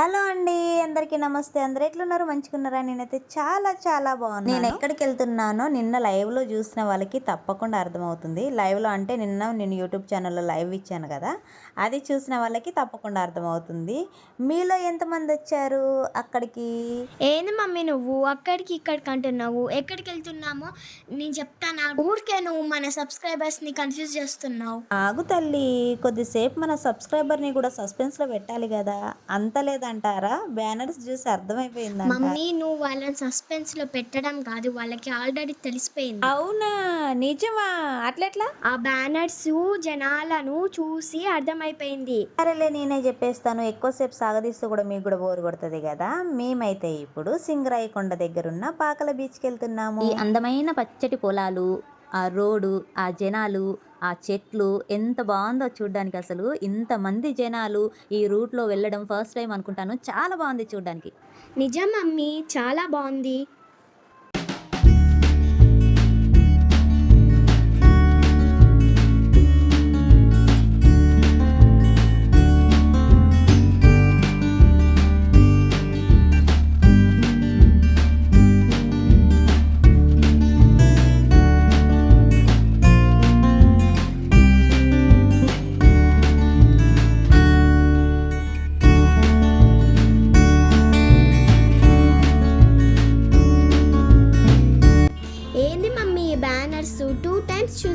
Hello అండి అందరికీ నమస్తే. అందరు ఎట్లున్నారు? మంచిగున్నారా? నేనైతే చాలా చాలా బాగున్నాను. నేను ఎక్కడికి వెళ్తున్నానో నిన్న లైవ్లో చూసిన వాళ్ళకి తప్పకుండా అర్థమవుతుంది. లైవ్లో అంటే నిన్న నేను యూట్యూబ్ ఛానల్లో లైవ్ ఇచ్చాను కదా. అది చూసిన వాళ్ళకి తప్పకుండా అర్థమవుతుంది. మీలో ఎంతమంది వచ్చారు అక్కడికి? ఏంది మమ్మీ నువ్వు? అక్కడికి ఇక్కడికి అంటున్నావు. ఎక్కడికి వెళ్తున్నామో? నేను చెప్తాను? ఊరికే నువ్వు మన సబ్స్క్రైబర్స్ని కన్ఫ్యూజ్ చేస్తున్నావు. ఆగు తల్లి. కొద్దిసేపు మన సబ్స్క్రైబర్ని కూడా సస్పెన్స్లో పెట్టాలి కదా. అంత లేదంటారా బ్యానర్స్ చూసి అర్థమైపోయిందంట. మమ్మీ నువ్వు వాళ్ళని సస్పెన్స్లో పెట్టడం కాదు వాళ్ళకి ఆల్రెడీ తెలిసిపోయింది. అవునా? నిజమా? అట్లెట్లా? ఆ బ్యానర్స్ జనాలను చూసి అర్థమైపోయింది. సరేలే నేనే చెప్పేస్తాను. ఎక్కువసేపు సాగదీస్తూ కూడా మీకు కూడా బోరు కొడుతుంది కదా? మేమైతే ఇప్పుడు సింగరాయి కొండ దగ్గరున్న పాకల బీచ్కి వెళ్తున్నాము ఈ అందమైన పచ్చటి పొలాలు ఆ రోడ్డు ఆ జనాలు ఆ చెట్లు ఎంత బాగుందో చూడడానికి అసలు. ఇంతమంది జనాలు ఈ రూట్లో వెళ్ళడం ఫస్ట్ టైం అనుకుంటాను. చాలా బాగుంది చూడడానికి. నిజం మమ్మీ చాలా బాగుంది.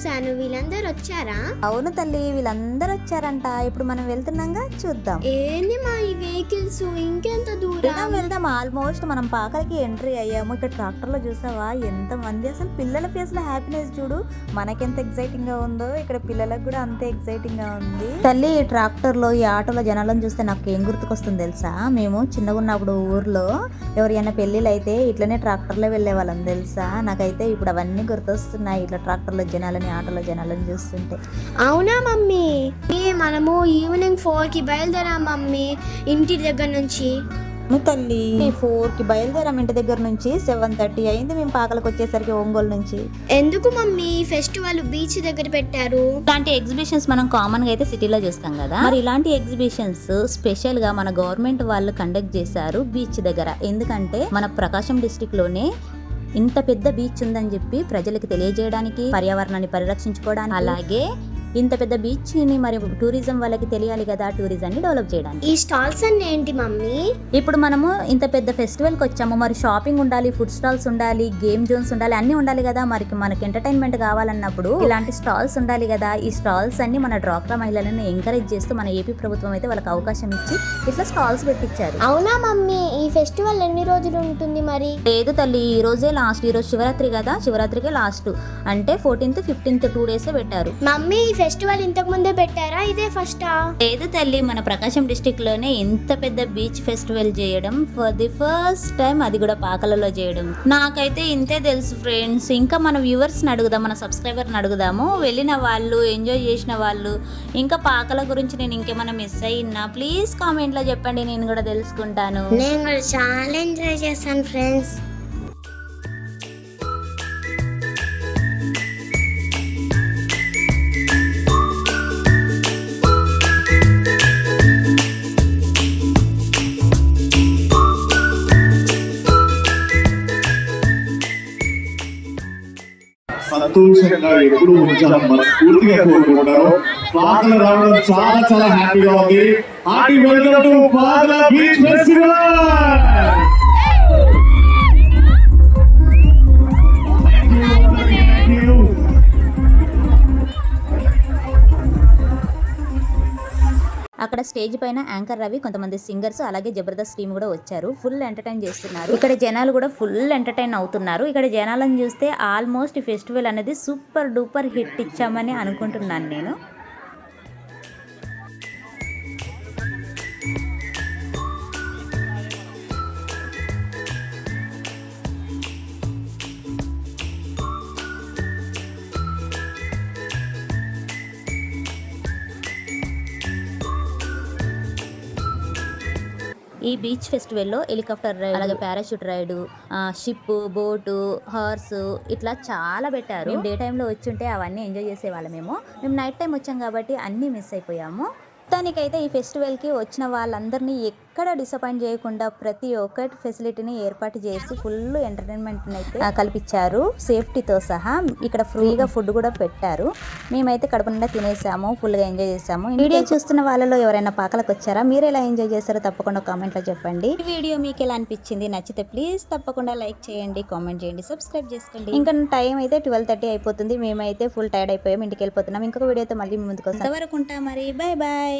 చూశాను. వీళ్ళందరూ వచ్చారా? అవును తల్లి వీళ్ళందరూ వచ్చారంట. ఇప్పుడు మనం వెళ్తున్నాగా చూద్దాం. ఏంది మా ఈ వెహికల్స్? ఇంకెంత దూరం? వెళ్దాం వెళ్దాం. ఆల్మోస్ట్ మనం పాకలకి ఎంట్రీ అయ్యాము. ఇక్కడ ట్రాక్టర్లో చూసావా? ఎంత మంది అసలు పిల్లల ఫేస్లో హ్యాపీనెస్ చూడు. మనకెంత ఎక్సైటింగ్గా ఉందో ఇక్కడ పిల్లలకు కూడా అంతే ఎక్సైటింగ్గా ఉంది. తల్లి ఈ ట్రాక్టర్లో ఈ ఆటోలో జనాలను చూస్తే నాకు ఏం గుర్తుకొస్తుంది తెలుసా? మేము చిన్నగా ఉన్నప్పుడు ఊర్లో ఎవరైనా పెళ్ళిళ్ళు అయితే ఇట్లనే ట్రాక్టర్లో వెళ్ళే వాళ్ళం తెలుసా? నాకైతే ఇప్పుడు అవన్నీ గుర్తొస్తున్నాయి. ఇట్లా ట్రాక్టర్లో జనాలని ఆటోలో జనాలని చూస్తుంటే. అవునా మమ్మీ? ఈ మనము ఈవినింగ్ ఫోర్కి బయలుదేరాం మమ్మీ ఇంటి దగ్గర నుంచి. తల్లి. ఫోర్కి బయలుదేరాం ఇంటి దగ్గర నుంచి సెవెన్ థర్టీ అయింది. మేము పాకలకు వచ్చేసరికి ఒంగోలు నుంచి. ఎందుకు మమ్మీ? ఫెస్టివల్ బీచ్ దగ్గర పెట్టారు. ఇలాంటి ఎగ్జిబిషన్స్ మనం కామన్గా అయితే సిటీలో చూస్తాం కదా. మరి ఇలాంటి ఎగ్జిబిషన్స్ స్పెషల్గా మన గవర్నమెంట్ వాళ్ళు కండక్ట్ చేశారు బీచ్ దగ్గర. ఎందుకంటే మన ప్రకాశం డిస్టిక్లోనే ఇంత పెద్ద బీచ్ ఉందని చెప్పి ప్రజలకు తెలియజేయడానికి పర్యావరణాన్ని పరిరక్షించుకోవడానికి. అలాగే ఇంత పెద్ద బీచ్ని మరి టూరిజం వాళ్ళకి తెలియాలి కదా టూరిజం ని డెవలప్ చేయడానికి. ఈ స్టాల్స్ అన్ని ఏంటి మమ్మీ? ఇప్పుడు మనము ఇంత పెద్ద ఫెస్టివల్కి వచ్చాము. మరి షాపింగ్ ఉండాలి ఫుడ్ స్టాల్స్ ఉండాలి గేమ్ జోన్స్ ఉండాలి అన్ని ఉండాలి కదా. మరి మనకి ఎంటర్టైన్మెంట్ కావాలన్నప్పుడు ఇలాంటి స్టాల్స్ ఉండాలి కదా. ఈ స్టాల్స్ అన్ని మన డ్వాక్రా మహిళలను ఎంకరేజ్ చేస్తూ మన ఏపీ ప్రభుత్వం అయితే వాళ్ళకి అవకాశం ఇచ్చి ఇట్లా స్టాల్స్ పెట్టించారు అవునా మమ్మీ? ఈ ఫెస్టివల్ ఎన్ని రోజులు ఉంటుంది మరి? లేదు తల్లి ఈ రోజే లాస్ట్ ఈ రోజు శివరాత్రి కదా. శివరాత్రికే లాస్ట్ అంటే ఫోర్టీన్త్ ఫిఫ్టీన్త్ టూ డేస్ పెట్టారు. మమ్మీ ఫెస్టివల్ ఇంతకు ముందే పెట్టారా? ఇదే ఫస్టా లేదు తల్లి మన ప్రకాశం డిస్టిక్లోనే ఇంత పెద్ద బీచ్ ఫెస్టివల్ చేయడం ఫర్ ది ఫస్ట్ టైం అది కూడా పాకలలో చేయడం. నాకైతే ఇంతే తెలుసు ఫ్రెండ్స్ ఇంకా మన వ్యూవర్స్ని అడుగుదాం మన సబ్స్క్రైబర్ని అడుగుదాము. వెళ్ళిన వాళ్ళు ఎంజాయ్ చేసిన వాళ్ళు ఇంకా పాకల గురించి నేను ఇంకేమైనా మిస్ అయినా ప్లీజ్ కామెంట్లో చెప్పండి నేను కూడా తెలుసుకుంటాను. నేను కూడా చాలా ఎంజాయ్ చేశాను ఫ్రెండ్స్ సంతోషంగా ఎప్పుడు ఉంచాలని మనస్ఫూర్తిగా కోరుకుంటారు పాటలు రావడం చాలా చాలా హ్యాపీగా ఉంది. ఆటి వెల్కమ్ టు పాటల బీచ్ ఫెస్టివల్! స్టేజ్ పైన యాంకర్ రవి కొంతమంది సింగర్స్ అలాగే జబర్దస్త్ టీమ్ కూడా వచ్చారు. ఫుల్ ఎంటర్టైన్ చేస్తున్నారు. ఇక్కడ జనాలు కూడా ఫుల్ ఎంటర్టైన్ అవుతున్నారు. ఇక్కడ జనాలను చూస్తే ఆల్మోస్ట్ ఫెస్టివల్ అనేది సూపర్ డూపర్ హిట్ ఇచ్చామని అనుకుంటున్నాను నేను. ఈ బీచ్ ఫెస్టివల్లో హెలికాప్టర్ రైడ్ అలాగే parachute ride ship boat horse ఇట్లా చాలా పెట్టారు. మేము డే టైంలో ఉంటే అవన్నీ ఎంజాయ్ చేసేవాళ్ళమేమో మేము నైట్ టైం వచ్చాం కాబట్టి అన్నీ మిస్ అయిపోయాము. మొత్తానికైతే ఈ ఫెస్టివల్కి వచ్చిన వాళ్ళందరినీ ఎక్కడ డిసప్పాయింట్ చేయకుండా ప్రతి ఒక్కటి ఫెసిలిటీని ఏర్పాటు చేసి ఫుల్ ఎంటర్టైన్మెంట్ని అయితే కల్పించారు. సేఫ్టీతో సహా ఇక్కడ ఫ్రీగా ఫుడ్ కూడా పెట్టారు. మేమైతే కడుపు నిండా తినేసాము ఫుల్గా ఎంజాయ్ చేసాము. వీడియో చూస్తున్న వాళ్ళలో ఎవరైనా పాకలకు వచ్చారా? మీరు ఎలా ఎంజాయ్ చేస్తారో తప్పకుండా కామెంట్లో చెప్పండి. ఈ వీడియో మీకు ఎలా అనిపించింది? నచ్చితే ప్లీజ్ తప్పకుండా లైక్ చేయండి కామెంట్ చేయండి సబ్స్క్రైబ్ చేసుకోండి. ఇంకా టైం అయితే ట్వెల్వ్ థర్టీ అయిపోతుంది. మేమైతే ఫుల్ టైర్డ్ అయిపోయాం ఇంటికి వెళ్ళిపోతున్నాం. ఇంకొక వీడియోతో మళ్ళీ ముందుకు వస్తాం. అంతవరకు ఉంటాం మరి. Bye bye